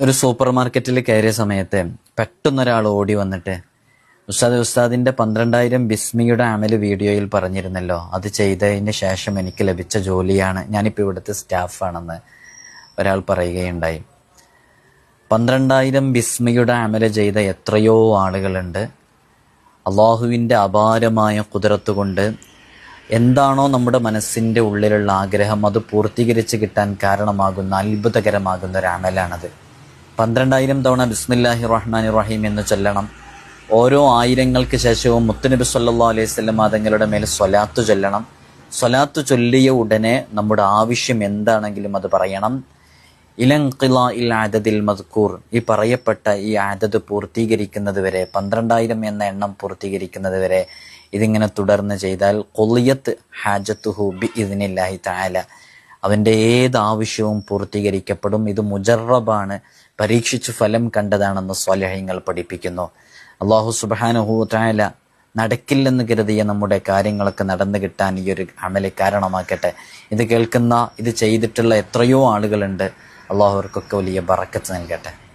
ഒരു സൂപ്പർ മാർക്കറ്റിൽ കയറിയ സമയത്ത് പെട്ടെന്നൊരാൾ ഓടി വന്നിട്ട് ഉസ്താദ് ഉസ്താദിന്റെ പന്ത്രണ്ടായിരം ബിസ്മിയുടെ അമൽ വീഡിയോയിൽ പറഞ്ഞിരുന്നല്ലോ അത് ചെയ്തതിന് ശേഷം എനിക്ക് ലഭിച്ച ജോലിയാണ് ഞാനിപ്പോൾ ഇവിടുത്തെ സ്റ്റാഫാണെന്ന് ഒരാൾ പറയുകയുണ്ടായി. പന്ത്രണ്ടായിരം ബിസ്മിയുടെ അമൽ ചെയ്ത എത്രയോ ആളുകളുണ്ട്. അള്ളാഹുവിന്റെ അപാരമായ കുതിരത്ത് കൊണ്ട് എന്താണോ നമ്മുടെ മനസ്സിന്റെ ഉള്ളിലുള്ള ആഗ്രഹം അത് പൂർത്തീകരിച്ച് കിട്ടാൻ കാരണമാകുന്ന അത്ഭുതകരമാകുന്ന ഒരു അമലാണത്. പന്ത്രണ്ടായിരം തവണ ബിസ്മില്ലാഹി റഹ്മാൻ റഹീം എന്ന് ചൊല്ലണം. ഓരോ ആയിരങ്ങൾക്ക് ശേഷവും മുത്തുനബി സല്ലാ അലൈഹി സ്വലം തങ്ങളുടെ മേൽ സ്വലാത്തു ചൊല്ലണം. സ്വലാത്തു ചൊല്ലിയ ഉടനെ നമ്മുടെ ആവശ്യം എന്താണെങ്കിലും അത് പറയണം. ഇലങ്കിള ഇൽ ആദതിൽ മദ്കൂർ. ഈ പറയപ്പെട്ട ഈ ആദത് പൂർത്തീകരിക്കുന്നത് വരെ പന്ത്രണ്ടായിരം എന്ന എണ്ണം പൂർത്തീകരിക്കുന്നത് വരെ ഇതിങ്ങനെ തുടർന്ന് ചെയ്താൽ കൊളിയത്ത് ഹാജത്തുഹു ബി ഇതിനില്ലാഹി താല അവന്റെ ഏത് ആവശ്യവും പൂർത്തീകരിക്കപ്പെടും. ഇത് മുജറബാണ്. പരീക്ഷിച്ചു ഫലം കണ്ടതാണെന്ന് സ്വാലഹ്യങ്ങൾ പഠിപ്പിക്കുന്നു. അള്ളാഹു സുബാനുഹു താല നടക്കില്ലെന്ന് കരുതിയ നമ്മുടെ കാര്യങ്ങളൊക്കെ നടന്നു കിട്ടാൻ ഈ ഒരു അമൽ കാരണമാക്കട്ടെ. ഇത് കേൾക്കുന്ന ഇത് ചെയ്തിട്ടുള്ള എത്രയോ ആളുകളുണ്ട്. അള്ളാഹു അവർക്കൊക്കെ വലിയ ബറക്കത്ത് നൽകട്ടെ.